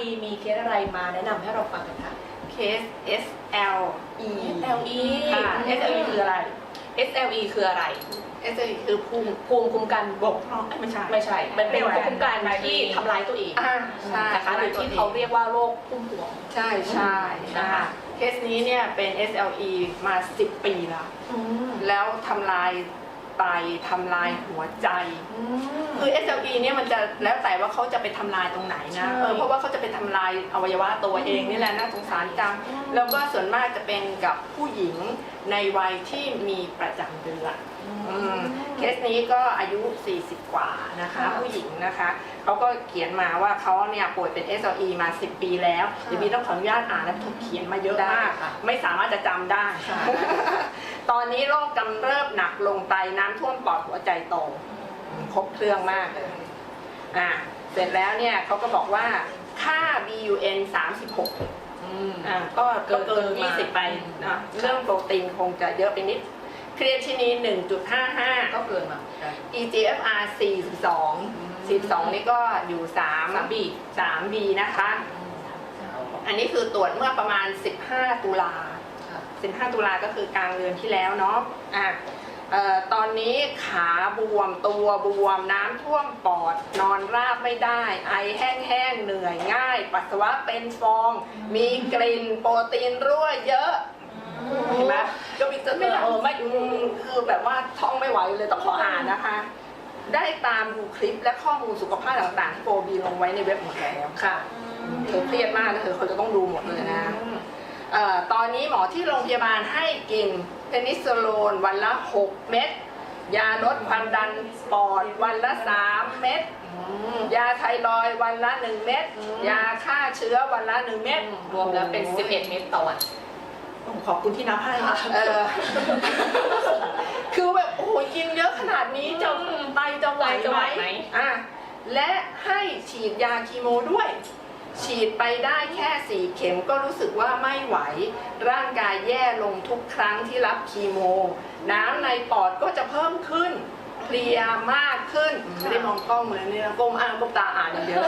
บีมีเคสอะไรมาแนะนำให้เราฟังกันคะเคส SLE SLE ค่ะ SLE คืออะไร SLE คืออะไร SLE คือภูมิภูมิคุ้มกันบกพร่องเอ้ยไม่ใช่ ไม่ใช่ มันเป็นไม่ภูไหวมิคุ้มกันที่ทำลายตัวเองอ่าใช่นะคะหรือที่เขาเรียกว่าโรคพุ่มพวง ใช่ใช่นะคะเคสนี้เนี่ยเป็น SLE มา 10 ปีแล้ว แล้วทำลาย ไตทำลายหัวใจ คือ SLE เนี่ยมันจะแล้วแต่ว่าเขาจะไปทำลายตรงไหนนะใช่เออเพราะว่าเขาจะไปทำลายอวัยวะตัวเองนี่แหละน่าสงสารจังแล้วก็ส่วนมากจะเป็นกับผู้หญิงในวัยที่มีประจำเดือน อืมเคสนี้ก็อายุ 40 กว่านะคะ ค่ะผู้หญิงนะคะเขาก็เขียนมาว่าเขาเนี่ยป่วยเป็น SLE มา 10 ปีแล้วค่ะเดี๋ยวมีต้องขออนุญาตอ่านแล้วถูกเขียนมาเยอะมากได้ค่ะไม่สามารถจะจำได้ ค่ะ ตอนนี้โรคกำเริบหนักลงไตน้ำท่วมปอดหัวใจโตครบเครื่องมากเลยอะเสร็จแล้วเนี่ยเขาก็บอกว่าค่า BUN 36อ่าก็ก็เกิน 20 ไปนะเรื่องโปรตีนคงจะเยอะไปนิดครีเอทินีน1.55 ก็เกินมาเหมือนกัน EGFR 42 42 นี่ก็อยู่ 3 3B 3B นะคะ อันนี้คือตรวจเมื่อประมาณ 15 ตุลาค่ะ 15 ตุลาก็คือกลางเดือนที่แล้วเนาะอะเอ่อตอนนี้ขาบวมตัวบวมน้ำท่วมปอด นอนราบไม่ได้ ไอแห้งๆเหนื่อยง่าย ปัสสาวะเป็นฟอง มีกลิ่นโปรตีนรั่วเยอะเห็นไหมก็มีจะไม่ได้เออไม่อืมคือแบบว่าท้องไม่ไหวเลยต้องขออ่านนะคะ ได้ตามดูคลิปและข้อมูลสุขภาพต่างๆที่โปรบีลงไว้ในเว็บหมดแล้วค่ะเธอเครียดมากนะเธอเขาจะต้องดูหมดเลยนะเอ่อ ตอนนี้หมอที่โรงพยาบาลให้กินเพนิซิลโลนวันละ 6 เม็ดยาลดความดันปอดวันละ 3 เม็ดยาไทรอยด์วันละ 1 เม็ดอืมยาฆ่าเชื้อวันละ 1 เม็ดรวมแล้วเป็น 11 เม็ดต่อวันโอ้ขอบคุณที่นับให้ค่ะเออคือแบบโอ้โหกินเยอะขนาดนี้จะอืมไตจะไหวไตจะไหไหมวไหมอะและให้ฉีดยาคีโมด้วย ฉีดไปได้แค่สี่เข็มก็รู้สึกว่าไม่ไหว ร่างกายแย่ลงทุกครั้งที่รับคีโม น้ำในปอดก็จะเพิ่มขึ้นเพลียมากขึ้นไม่ได้มองกล้องเหมือนนี่นะก้มอ่างก้มตาอ่านอย่างเดียว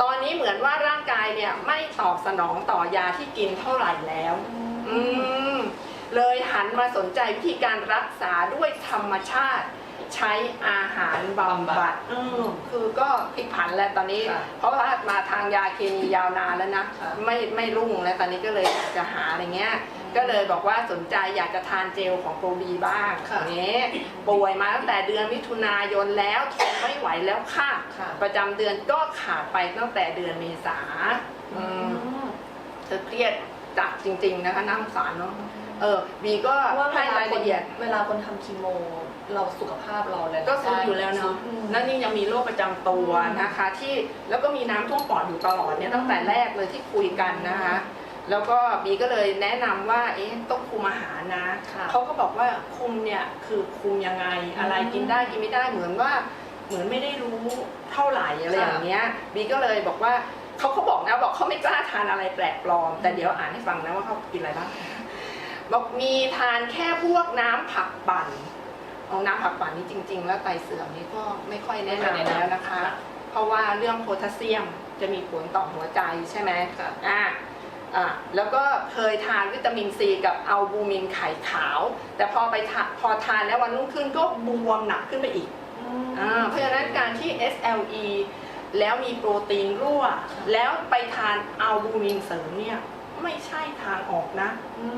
ตอนนี้เหมือนว่าร่างกายเนี่ยไม่ตอบสนองต่อยาที่กินเท่าไหร่แล้ว อืมเลยหันมาสนใจวิธีการรักษาด้วยธรรมชาติ ใช้อาหารบำบัดอืมคือก็พลิกผันแล้วตอนนี้ ค่ะเพราะว่ามาทางยาเคมียาวนานแล้วนะ ค่ะไม่ไม่รุ่งแล้วตอนนี้ก็เลยอยากจะหาอะไรเงี้ย ก็เลยบอกว่าสนใจอยากจะทานเจลของโปรบีบ้างค่ะอย่างเงี้ยป่วยมาตั้งแต่เดือนมิถุนายนแล้วทนไม่ไหวแล้วค่ะ ค่ะ ประจำเดือนก็ขาดไปตั้งแต่เดือนเมษาอืม เธอเครียดจัดจริง ๆ นะคะน่าสงสารเนาะ เออบีก็เพราะว่าเวให้ลารายคนละเอียด เวลาคนทำคีโม เราสุขภาพเราเลยก็ซุดอยู่แล้วเนาะอืมแล้วนี่ยังมีโรคประจำตัวนะคะ ที่แล้วก็มีน้ำท่วมปอดอยู่ตลอดเนี่ยตั้งแต่แรกเลยที่คุยกันนะคะ แล้วก็บีก็เลยแนะนำว่าเอ๊ะต้องคุมอาหารนะค่ะเขาก็บอกว่าคุมเนี่ยคือคุมยังไงอะไรอืมกินได้กินไม่ได้เหมือนว่า เหมือนไม่ได้รู้เท่าไหร่อะไรค่ะอย่างเงี้ยบีก็เลยบอกว่าเขาเขาบอกนะบอกเขาไม่กล้าทานอะไรแปลกปลอม แต่เดี๋ยวอ่านให้ฟังนะว่าเขากินอะไรบ้างบอกมีทานแค่พวกน้ำผักปั่น เอาน้ำผักปั่นนี่จริง ๆ แล้วไตเสื่อมนี่ก็ไม่ค่อยแนะนำแล้วนะคะ เพราะว่าเรื่องโพแทสเซียมจะมีผลต่อหัวใจใช่ไหมค่ะอ่าอ่าแล้วก็เคยทานวิตามินซีกับอัลบูมินไข่ขาว แต่พอไปทาพอทานแล้ววันรุ่งขึ้นก็บวมหนักขึ้นไปอีกอ่าเพราะฉะนั้นการที่ SLE แล้วมีโปรตีนรั่ว แล้วไปทานอัลบูมินเสริมเนี่ย ไม่ใช่ทางออกนะ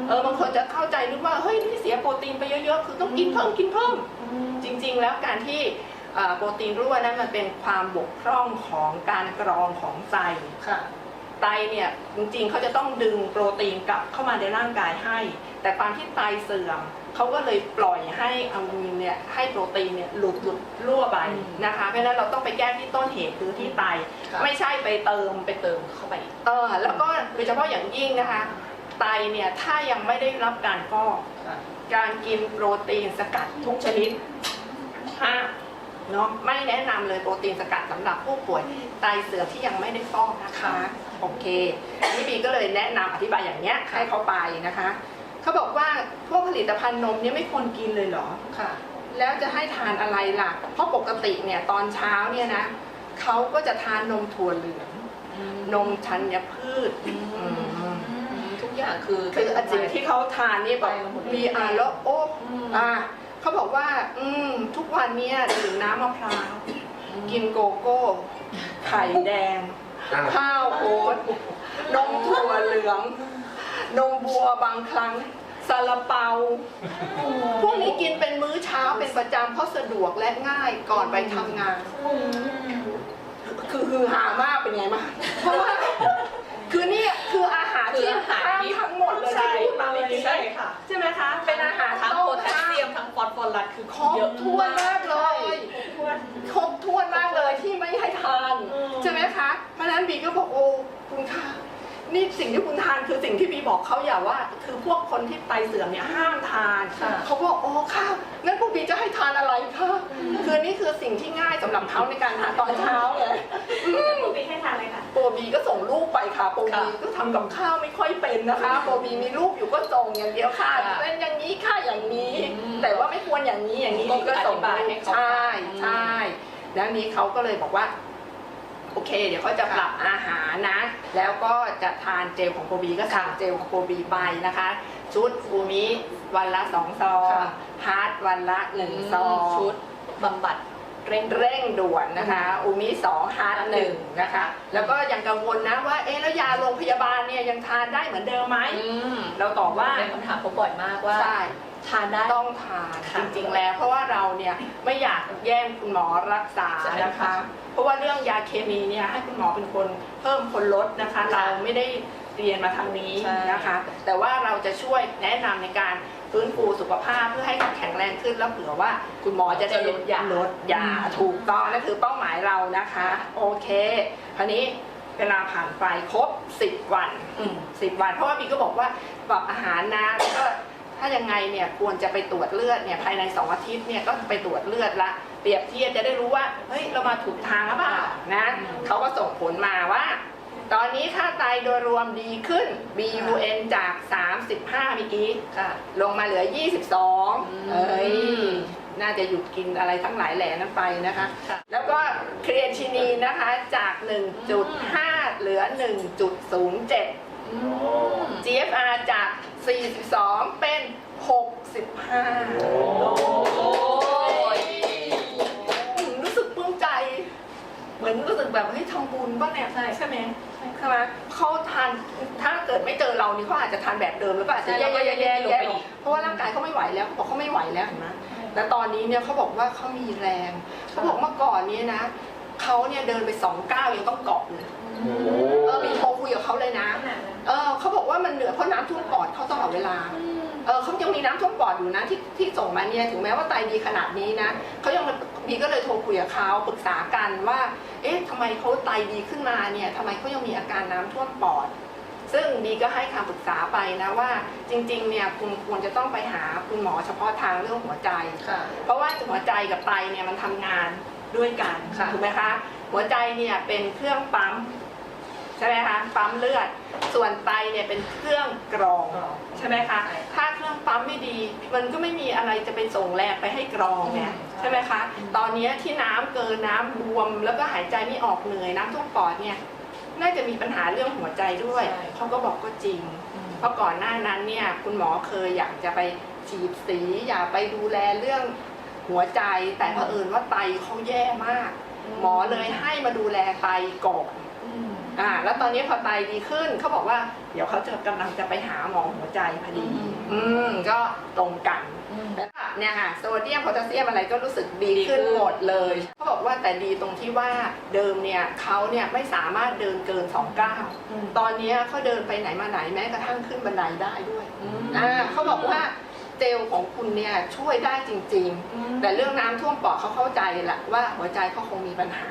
เออบางคนจะเข้าใจนึกว่าเฮ้ยนี่เสียโปรตีนไปเยอะๆคือต้องกินเพิ่มกินเพิ่ม จริง ๆ แล้วการที่เอ่อโปรตีนรั่วนั้นมันเป็นความบกพร่องของการกรองของไตค่ะ ไตเนี่ยจริงๆเขาจะต้องดึงโปรตีนกลับเข้ามาในร่างกายให้ แต่ความที่ไตเสื่อมเขาก็เลยปล่อยให้อะลูมินเนี่ยให้โปรตีนเนี่ยหลุดหลุดรั่วไปอืมนะคะเพราะฉะนั้นเราต้องไปแก้ที่ต้นเหตุคือที่ไตค่ะไม่ใช่ไปเติมไปเติมเข้าไปอีกเออแล้วก็โดยเฉพาะอย่างยิ่งนะคะ ไตเนี่ยถ้ายังไม่ได้รับการฟอกค่ะการกินโปรตีนสกัดทุกชนิดห้าม เนาะไม่แนะนำเลยโปรตีนสกัดสำหรับผู้ป่วยไตเสื่อมที่ยังไม่ได้ฟอกนะคะโอเคนี่บีก็เลยแนะนำอธิบายอย่างเนี้ยให้เขาไปนะคะเขาบอกว่าพวกผลิตภัณฑ์นมเนี่ยไม่ควรกินเลยเหรอ ค่ะ แล้วจะให้ทานอะไรล่ะ เพราะปกติเนี่ยตอนเช้าเนี่ยนะเขาก็จะทานนมถั่วเหลือง นมชัญพืชอืมอืมทุกอย่างคือ คือสิ่งที่เขาทานนี่แบบไปมาหมดเลยมีอ่านแล้วโอ้อืม อ่า เขาบอกว่า อืม ทุกวันเนี้ยดื่มน้ำมะพร้าว กินโกโก้ ไข่แดง อะข้าวโอ๊ตนมถั่วเหลือง นมบัวบางครั้งซาลาเปา พวกนี้กินเป็นมื้อเช้าเป็นประจำเพราะสะดวกและง่ายก่อนไปทำงาน คือคือหามากเป็นไงมากเพราะว่า คือนี่คืออาหารคือที่อาหารห้ามที่ทั้งหมดเลยใช่ที่พูดมาเมื่อกี้ใช่ค่ะ ใช่ไหมคะ เป็นอาหารทั้งต้โพมแทสเซียมทั้ง ฟอสฟอรัสคือครบเยอะถ้วนมากเลยครบถ้วนมากเลยที่ไม่ให้ทานอืมใช่ไหมคะเพราะฉะนั้นบีก็บอกโอ้คุณคะนี่สิ่งที่คุณทานคือสิ่งที่บีบอกเขาอย่าว่า คือพวกคนที่ไตเสื่อมเนี่ยห้ามทานค่ะเขาบอกโอ้ค่ะงั้นพวกบีจะให้ทานอะไรคะคือนี่คือสิ่งที่ง่ายสำหรับเขาในการทานตอนเช้าเลยคุณปีให้ทานเลยค่ะโปรบีก็ส่งลูกไปค่ะโปรบีก็ทำกับข้าวไม่ค่อยเป็นนะคะโปรบีมีลูกอยู่ก็ส่งอย่างเดียวค่ะค่ะเป็นอย่างนี้ค่ะอย่างนี้อืม แต่ว่าไม่ควรอย่างนี้อย่างนี้ก็บีก็ส่งอธิบายให้เขาใช่ฟังใช่แล้วนี้เขาก็เลยบอกว่า โอเค เดี๋ยวเขาจะปรับอาหารนะ แล้วก็จะทานเจลของโปรบีก็สั่งเจลของโปรบีไปนะคะ ชุดอูมิวันละสองซองค่ะฮาร์ดวันละหนึ่งซองชุดบำบัด เร่งเร่งด่วนนะคะอูมิสองฮาร์ดหนึ่งนะคะ แล้วก็ยังกังวลนะว่าเอ๊ะแล้วยาโรงพยาบาลเนี่ยยังทานได้เหมือนเดิมไหมอืมเราตอบว่าเป็นคำถามเขาบ่อยมากว่าใช่ทานได้ต้องทานค่ะจริงๆแล้ว เพราะว่าเราเนี่ยไม่อยากแย่งคุณหมอรักษาใช่นะคะค่ะเพราะว่าเรื่องยาเคมีเนี่ยให้คุณหมอเป็นคนเพิ่มคนลดนะคะ เราไม่ได้เรียนมาทางนี้ใช่นะคะ แต่ว่าเราจะช่วยแนะนำในการ ฟื้นฟูสุขภาพเพื่อให้เขาแข็งแรงขึ้นแล้วเผื่อว่า คุณหมอจะได้จะลดยาลดยาถูกต้องนั่นคือเป้าหมายเรานะคะ โอเคคราวนี้เวลาผ่านไปครบ10วันอืมสิบวัน เพราะว่าบีก็บอกว่าปรับอาหารนะแล้วก็ถ้ายังไงเนี่ยควรจะไปตรวจเลือดเนี่ยภายใน2อาทิตย์เนี่ยก็ไปตรวจเลือดละเปรียบเทียบจะได้รู้ว่าเฮ้ยเรามาถูกทางหรือเปล่านะอืมเขาก็ส่งผลมาว่า ตอนนี้ค่าไตโดยรวมดีขึ้น BUN จาก 35เมื่อกี้ค่ะ ลงมาเหลืออืม22 เอ้ย น่าจะหยุดกินอะไรทั้งหลายแหล่นั้นไปนะคะ ค่ะ แล้วก็เครียชินีนนะคะจาก 1.5 เหลือ 1.07 อืม GFR จาก 42 เป็น 65โอ้ยอืมรู้สึกปลื้มใจ เหมือนรู้สึกแบบเฮ้ยทำบุญบ้างเนี่ยใช่ใช่ไหมใช่ไหมเขาทานถ้าเกิดไม่เจอเรานี่เขาอาจจะทานแบบเดิมแล้วก็อาจจะใช่แย่แล้วก็แย่แย่ลงแย่ไปอีกเพราะว่าร่างกายเขาไม่ไหวแล้วเขาบอกเขาไม่ไหวแล้วเห็นไหมแล้วตอนนี้เนี่ยเขาบอกว่าเขามีแรงเขาบอกเมื่อก่อนเนี้นะเขาเนี่ยเดินไปสองก้าวยังต้องเกาะเลยโอ้โหเออมีโทรคุยกับเขาเลยนะเออเขาบอกว่ามันเหนือเพราะน้ำท่วมปอดเขาตลอดเวลา เออเขายังมีน้ำท่วมปอดอยู่นะที่ที่ส่งมาเนี่ยถึงแม้ว่าไตดีขนาดนี้นะเขายังบีก็เลยโทรคุยกับเขาปรึกษากันว่า เอ๊ะทำไมเขาไตดีขึ้นมาเนี่ยทำไมเขายังมีอาการน้ำท่วมปอด ซึ่งบีก็ให้คำปรึกษาไปนะว่าจริงๆเนี่ยคุณควรจะต้องไปหาคุณหมอเฉพาะทางเรื่องหัวใจ ค่ะ เพราะว่าหัวใจกับไตเนี่ยมันทำงานด้วยกันค่ะ ถูกไหมคะ หัวใจเนี่ยเป็นเครื่องปั๊มใช่ไหมคะปั๊มเลือด ส่วนไตเนี่ยเป็นเครื่องกรองใช่ไหมคะใช่ถ้าเครื่องปั๊มไม่ดี มันก็ไม่มีอะไรจะไปส่งแรงไปให้กรองไงอืมใช่ไหมคะอืมตอนนี้ที่น้ำเกินน้ำบวม แล้วก็หายใจไม่ออกเหนื่อยน้ำท่วมปอดเนี่ยน่าจะมีปัญหาเรื่องหัวใจด้วยเขาก็บอกก็จริง เพราะก่อนหน้านั้นเนี่ยคุณหมอเคยอยากจะไปฉีดสีอยากไปดูแลเรื่องหัวใจแต่เผอิญว่าไตเขาแย่มาก หมอเลยให้มาดูแลไตก่อน อืมอ่าแล้วตอนนี้พอไตดีขึ้นเขาบอกว่า เดี๋ยวเขาจะกำลังจะไปหาหมอหัวใจพอดี อืม อืมก็ตรงกัน อืม แล้วก็เนี่ยค่ะโซเดียมโพแทสเซียมอะไรก็รู้สึกดีขึ้นดีขึ้น หมดเลยเขาบอกว่าแต่ดีตรงที่ว่าเดิมเนี่ยเขาเนี่ยไม่สามารถเดินเกินสองก้าวตอนนี้เขาเดินไปไหนมาไหนแม้กระทั่งขึ้นบันไดได้ด้วยอืมอ่าเขาบอกว่าเจลของคุณเนี่ยช่วยได้จริง ๆ แต่เรื่องน้ำท่วมปอดเขาเข้าใจแหละว่าหัวใจเขาคงมีปัญหา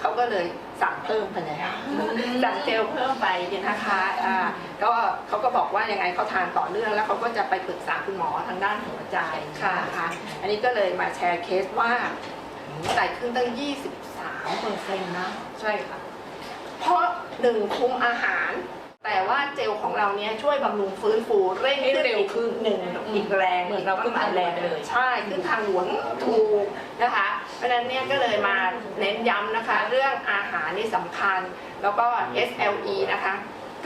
เขาก็เลย สั่งเพิ่มไปแล้วสั่งเจลเพิ่มไปเนี่ยนะคะอ่าก็เขาก็บอกว่ายังไงเขาทานต่อเนื่องแล้วเขาก็จะไปปรึกษาคุณหมอทางด้านหัวใจค่ะนะคะอันนี้ก็เลยมาแชร์เคสว่าไตขึ้นตั้ง 23เปอร์เซ็นต์นะ ใช่ค่ะ เพราะหนึ่งคุมอาหาร แต่ว่าเจลของเราเนี่ยช่วยบำรุงฟื้นฟูเร่งให้ขึ้นเร็วอีกขึ้นหนึ่งอืมอีกแรงเหมือนเราขึ้นทางด่วนเลย ใช่ขึ้นทางหลวงถูกนะคะราะฉะนั้นเนี่ยก็เลยมาเน้นย้ำนะคะ เรื่องอาหารนี่สำคัญ แล้วก็ SLE นะคะ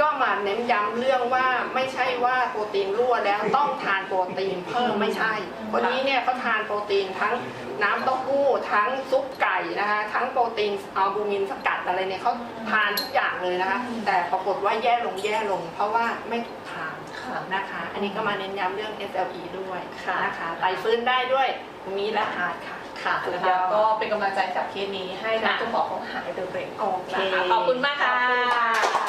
ก็มาเน้นย้ำเรื่องว่าไม่ใช่ว่าโปรตีนรั่วแล้วต้องทานโปรตีนเพิ่มไม่ใช่คนนี้เนี่ยเขาทานโปรตีนทั้ง น้ำเต้าหู้ทั้งซุปไก่นะคะ ทั้งโปรตีนอัลบูมินสกัดอะไรเนี่ยเขาทานทุกอย่างเลยนะคะ แต่ปรากฏว่าแย่ลงแย่ลง เพราะว่าไม่ถูกทางค่ะนะคะ อันนี้ก็มาเน้นย้ำเรื่อง SLE ด้วยค่ะนะคะไตฟื้นได้ด้วยมีและหาดค่ะค่ะสุดนะยคะอดก็เป็นกำลังใจจากเคสนี้ให้น้องค่ะตุ้มบอกเขาหายเร็วๆโอเคนะคะขอบคุณมากค่ะขอบคุณค่ะ